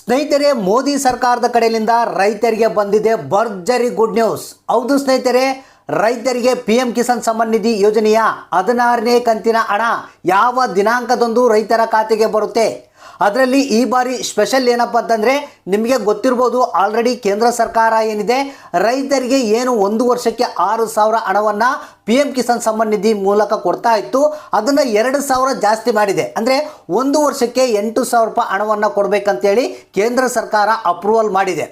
ಸ್ನೇಹಿತರೆ, ಮೋದಿ ಸರ್ಕಾರದ ಕಡೆಯಿಂದ ರೈತರಿಗೆ ಬಂದಿದೆ ಭರ್ಜರಿ ಗುಡ್ ನ್ಯೂಸ್. ಹೌದು ಸ್ನೇಹಿತರೆ, ರೈತರಿಗೆ ಪಿ ಎಂ ಕಿಸಾನ್ ಸಮ್ಮಾನ್ ನಿಧಿ ಯೋಜನೆಯ ಹದಿನಾರನೇ ಕಂತಿನ ಹಣ ಯಾವ ದಿನಾಂಕದಂದು ರೈತರ ಖಾತೆಗೆ ಬರುತ್ತೆ? ಅದರಲ್ಲಿ ಈ ಬಾರಿ ಸ್ಪೆಷಲ್ ಏನಪ್ಪ ಅಂತಂದರೆ ನಿಮಗೆ ಗೊತ್ತಿರ್ಬೋದು ಆಲ್ರೆಡಿ ಕೇಂದ್ರ ಸರ್ಕಾರ ಏನಿದೆ, ರೈತರಿಗೆ ಏನು ಒಂದು ವರ್ಷಕ್ಕೆ ಆರು ಸಾವಿರ ಹಣವನ್ನು ಪಿ ಎಂ ಕಿಸಾನ್ ಸಮ್ಮಾನ್ ನಿಧಿ ಮೂಲಕ ಕೊಡ್ತಾ ಇತ್ತು. ಅದನ್ನು ಎರಡು ಸಾವಿರ ಜಾಸ್ತಿ ಮಾಡಿದೆ. ಅಂದರೆ ಒಂದು ವರ್ಷಕ್ಕೆ ಎಂಟು ಸಾವಿರ ರೂಪಾಯಿ ಹಣವನ್ನು ಕೊಡಬೇಕಂತೇಳಿ ಕೇಂದ್ರ ಸರ್ಕಾರ ಅಪ್ರೂವಲ್ ಮಾಡಿದೆ.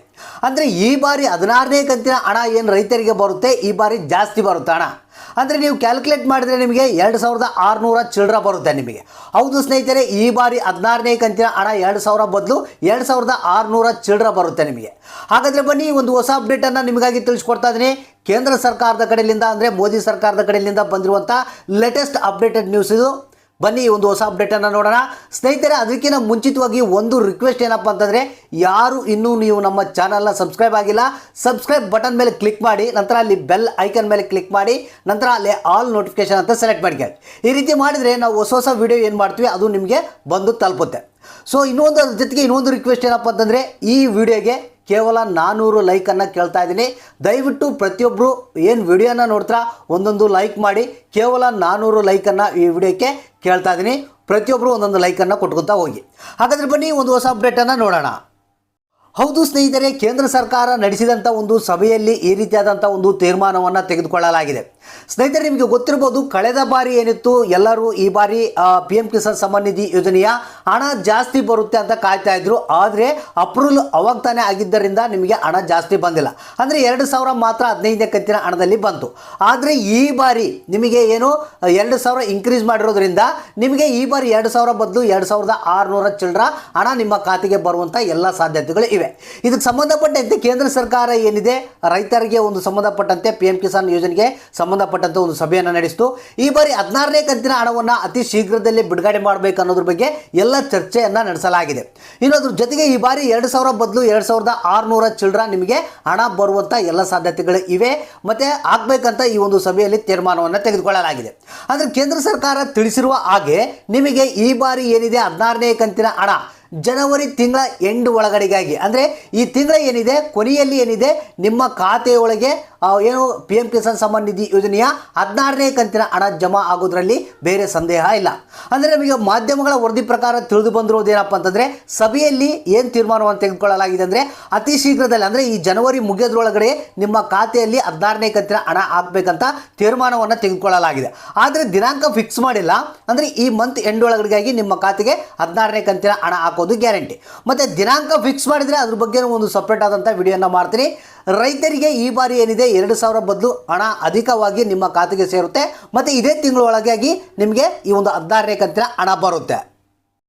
ಅಂದರೆ ಈ ಬಾರಿ ಹದಿನಾರನೇ ಕಂತಿನ ಹಣ ಏನು ರೈತರಿಗೆ ಬರುತ್ತೆ? ಈ ಬಾರಿ ಜಾಸ್ತಿ ಬರುತ್ತೆ ಹಣ ಅಂದರೆ ನೀವು ಕ್ಯಾಲ್ಕುಲೇಟ್ ಮಾಡಿದರೆ ನಿಮಗೆ ಎರಡು ಸಾವಿರದ ಆರುನೂರ ಚಿಲ್ಡ್ರ ಬರುತ್ತೆ ನಿಮಗೆ. ಹೌದು ಸ್ನೇಹಿತರೆ, ಈ ಬಾರಿ ಹದಿನಾರನೇ ಕಂತಿನ ಹಣ ಎರಡು ಸಾವಿರ ಬದಲು ಎರಡು ಸಾವಿರದ ಆರುನೂರ ಚಿಲ್ಡ್ರ ಬರುತ್ತೆ ನಿಮಗೆ. ಹಾಗಾದರೆ ಬನ್ನಿ, ಒಂದು ಹೊಸ ಅಪ್ಡೇಟನ್ನು ನಿಮಗಾಗಿ ತಿಳಿಸ್ಕೊಡ್ತಾ ಇದ್ದೀನಿ. ಕೇಂದ್ರ ಸರ್ಕಾರದ ಕಡೆಯಿಂದ ಅಂದರೆ ಮೋದಿ ಸರ್ಕಾರದ ಕಡೆಯಿಂದ ಬಂದಿರುವಂಥ ಲೇಟೆಸ್ಟ್ ಅಪ್ಡೇಟೆಡ್ ನ್ಯೂಸ್ ಇದು. ಬನ್ನಿ ಒಂದು ಹೊಸ ಅಪ್ಡೇಟನ್ನು ನೋಡೋಣ. ಸ್ನೇಹಿತರೆ, ಅದಕ್ಕಿಂತ ಮುಂಚಿತವಾಗಿ ಒಂದು ರಿಕ್ವೆಸ್ಟ್ ಏನಪ್ಪ ಅಂತಂದರೆ, ಯಾರು ಇನ್ನೂ ನೀವು ನಮ್ಮ ಚಾನಲ್ನ ಸಬ್ಸ್ಕ್ರೈಬ್ ಆಗಿಲ್ಲ ಸಬ್ಸ್ಕ್ರೈಬ್ ಬಟನ್ ಮೇಲೆ ಕ್ಲಿಕ್ ಮಾಡಿ, ನಂತರ ಅಲ್ಲಿ ಬೆಲ್ ಐಕನ್ ಮೇಲೆ ಕ್ಲಿಕ್ ಮಾಡಿ, ನಂತರ ಅಲ್ಲಿ ಆಲ್ ನೋಟಿಫಿಕೇಶನ್ ಅಂತ ಸೆಲೆಕ್ಟ್ ಮಾಡ್ಕೊಳ್ಳಿ ಈ ರೀತಿ ಮಾಡಿದರೆ ನಾವು ಹೊಸ ಹೊಸ ವಿಡಿಯೋ ಏನು ಮಾಡ್ತೀವಿ, ಅದು ನಿಮಗೆ ಬಂದು ತಲುಪುತ್ತೆ. ಸೊ ಇನ್ನೊಂದು ಜೊತೆಗೆ ಇನ್ನೊಂದು ರಿಕ್ವೆಸ್ಟ್ ಏನಪ್ಪ ಅಂತಂದರೆ, ಈ ವಿಡಿಯೋಗೆ ಕೇವಲ ನಾನ್ನೂರು ಲೈಕನ್ನು ಕೇಳ್ತಾ ಇದ್ದೀನಿ. ದಯವಿಟ್ಟು ಪ್ರತಿಯೊಬ್ಬರು ಏನು ವಿಡಿಯೋನ ನೋಡ್ತಾ ಒಂದೊಂದು ಲೈಕ್ ಮಾಡಿ, ಕೇವಲ ನಾನ್ನೂರು ಲೈಕನ್ನು ಈ ವಿಡಿಯೋಕ್ಕೆ ಕೇಳ್ತಾ ಇದ್ದೀನಿ. ಪ್ರತಿಯೊಬ್ಬರು ಒಂದೊಂದು ಲೈಕನ್ನು ಕೊಟ್ಕೊತಾ ಹೋಗಿ. ಹಾಗಾದರೆ ಬನ್ನಿ ಒಂದು ಹೊಸ ಅಪ್ಡೇಟನ್ನು ನೋಡೋಣ. ಹೌದು ಸ್ನೇಹಿತರೆ, ಕೇಂದ್ರ ಸರ್ಕಾರ ನಡೆಸಿದಂಥ ಒಂದು ಸಭೆಯಲ್ಲಿ ಈ ರೀತಿಯಾದಂಥ ಒಂದು ತೀರ್ಮಾನವನ್ನು ತೆಗೆದುಕೊಳ್ಳಲಾಗಿದೆ. ಸ್ನೇಹಿತರೆ, ನಿಮಗೆ ಗೊತ್ತಿರ್ಬೋದು ಕಳೆದ ಬಾರಿ ಏನಿತ್ತು? ಎಲ್ಲರೂ ಈ ಬಾರಿ ಪಿ ಎಂ ಕಿಸಾನ್ ಸಮ್ಮಾನ್ ನಿಧಿ ಯೋಜನೆಯ ಹಣ ಜಾಸ್ತಿ ಬರುತ್ತೆ ಅಂತ ಕಾಯ್ತಾ ಇದ್ರು. ಆದರೆ ಅಪ್ರೂವಲ್ ಅವಾಗ ತಾನೇ ಆಗಿದ್ದರಿಂದ ನಿಮಗೆ ಹಣ ಜಾಸ್ತಿ ಬಂದಿಲ್ಲ. ಅಂದರೆ ಎರಡು ಸಾವಿರ ಮಾತ್ರ ಹದಿನೈದನೇ ಕಂತಿನ ಹಣದಲ್ಲಿ ಬಂತು. ಆದರೆ ಈ ಬಾರಿ ನಿಮಗೆ ಏನು, ಎರಡು ಸಾವಿರ ಇನ್ಕ್ರೀಸ್ ಮಾಡಿರೋದ್ರಿಂದ ನಿಮಗೆ ಈ ಬಾರಿ ಎರಡು ಸಾವಿರ ಬದಲು ಎರಡು ಸಾವಿರದ ಆರುನೂರ ಚಿಲ್ಲರ ಹಣ ನಿಮ್ಮ ಖಾತೆಗೆ ಬರುವಂಥ ಎಲ್ಲ ಸಾಧ್ಯತೆಗಳು ಇವೆ. ಇದಕ್ಕೆ ಸಂಬಂಧಪಟ್ಟಂತೆ ಕೇಂದ್ರ ಸರ್ಕಾರ ಏನಿದೆ? ರೈತರಿಗೆ ಒಂದು ಸಂಬಂಧಪಟ್ಟಂತೆ ಪಿ ಎಂ ಕಿಸಾನ್ ಯೋಜನೆಗೆ ಸಂಬಂಧಪಟ್ಟಂತೆ ಒಂದು ಸಭೆಯನ್ನು ನಡೆಸಿತು. ಈ ಬಾರಿ ಹದಿನಾರನೇ ಕಂತಿನ ಹಣವನ್ನು ಅತಿ ಶೀಘ್ರದಲ್ಲೇ ಬಿಡುಗಡೆ ಮಾಡಬೇಕು ಅನ್ನೋದ್ರ ಬಗ್ಗೆ ಎಲ್ಲ ಚರ್ಚೆಯನ್ನು ನಡೆಸಲಾಗಿದೆ. ಇನ್ನೊಂದ್ರ ಜೊತೆಗೆ ಈ ಬಾರಿ ಎರಡು ಸಾವಿರ ಬದಲು ಎರಡು ಸಾವಿರದ ಆರುನೂರ ಚಿಲ್ಡ್ರ ನಿಮಗೆ ಹಣ ಬರುವಂಥ ಎಲ್ಲ ಸಾಧ್ಯತೆಗಳು ಇವೆ. ಮತ್ತೆ ಆಗಬೇಕಂತ ಈ ಒಂದು ಸಭೆಯಲ್ಲಿ ತೀರ್ಮಾನವನ್ನು ತೆಗೆದುಕೊಳ್ಳಲಾಗಿದೆ. ಅಂದ್ರೆ ಕೇಂದ್ರ ಸರ್ಕಾರ ತಿಳಿಸಿರುವ ಹಾಗೆ ನಿಮಗೆ ಈ ಬಾರಿ ಏನಿದೆ ಹದಿನಾರನೇ ಕಂತಿನ ಹಣ ಜನವರಿ ತಿಂಗಳ ಎಂಡ್ ಒಳಗಡೆಗಾಗಿ. ಅಂದರೆ ಈ ತಿಂಗಳ ಏನಿದೆ, ಕೊನೆಯಲ್ಲಿ ಏನಿದೆ, ನಿಮ್ಮ ಖಾತೆಯೊಳಗೆ ಏನು ಪಿ ಎಂ ಕಿಸಾನ್ ಸಮ್ಮಾನ್ ನಿಧಿ ಯೋಜನೆಯ ಹದಿನಾರನೇ ಕಂತಿನ ಹಣ ಜಮಾ ಆಗೋದ್ರಲ್ಲಿ ಬೇರೆ ಸಂದೇಹ ಇಲ್ಲ. ಅಂದರೆ ನಮಗೆ ಮಾಧ್ಯಮಗಳ ವರದಿ ಪ್ರಕಾರ ತಿಳಿದು ಬಂದಿರೋದೇನಪ್ಪ ಅಂತಂದರೆ ಸಭೆಯಲ್ಲಿ ಏನು ತೀರ್ಮಾನವನ್ನು ತೆಗೆದುಕೊಳ್ಳಲಾಗಿದೆ ಅಂದರೆ ಅತಿ ಶೀಘ್ರದಲ್ಲಿ ಅಂದರೆ ಈ ಜನವರಿ ಮುಗಿಯೋದ್ರೊಳಗಡೆ ನಿಮ್ಮ ಖಾತೆಯಲ್ಲಿ ಹದಿನಾರನೇ ಕಂತಿನ ಹಣ ಹಾಕಬೇಕಂತ ತೀರ್ಮಾನವನ್ನು ತೆಗೆದುಕೊಳ್ಳಲಾಗಿದೆ. ಆದರೆ ದಿನಾಂಕ ಫಿಕ್ಸ್ ಮಾಡಿಲ್ಲ. ಅಂದರೆ ಈ ಮಂತ್ ಎಂಡ್ ಒಳಗಡೆಗಾಗಿ ನಿಮ್ಮ ಖಾತೆಗೆ ಹದಿನಾರನೇ ಕಂತಿನ ಹಣ ಹಾಕೋದು ಗ್ಯಾರಂಟಿ ಮತ್ತು ದಿನಾಂಕ ಫಿಕ್ಸ್ ಮಾಡಿದರೆ ಅದ್ರ ಬಗ್ಗೆ ಒಂದು ಸಪ್ರೇಟ್ ಆದಂಥ ವಿಡಿಯೋನ ಮಾಡ್ತೀನಿ. ರೈತರಿಗೆ ಈ ಬಾರಿ ಏನಿದೆ ಎರಡು ಸಾವಿರ ಬದಲು ಹಣ ಅಧಿಕವಾಗಿ ನಿಮ್ಮ ಖಾತೆಗೆ ಸೇರುತ್ತೆ. ಮತ್ತು ಇದೇ ತಿಂಗಳೊಳಗಾಗಿ ನಿಮಗೆ ಈ ಒಂದು ಹದಿನಾರನೇ ಕಂತಿನ ಹಣ ಬರುತ್ತೆ.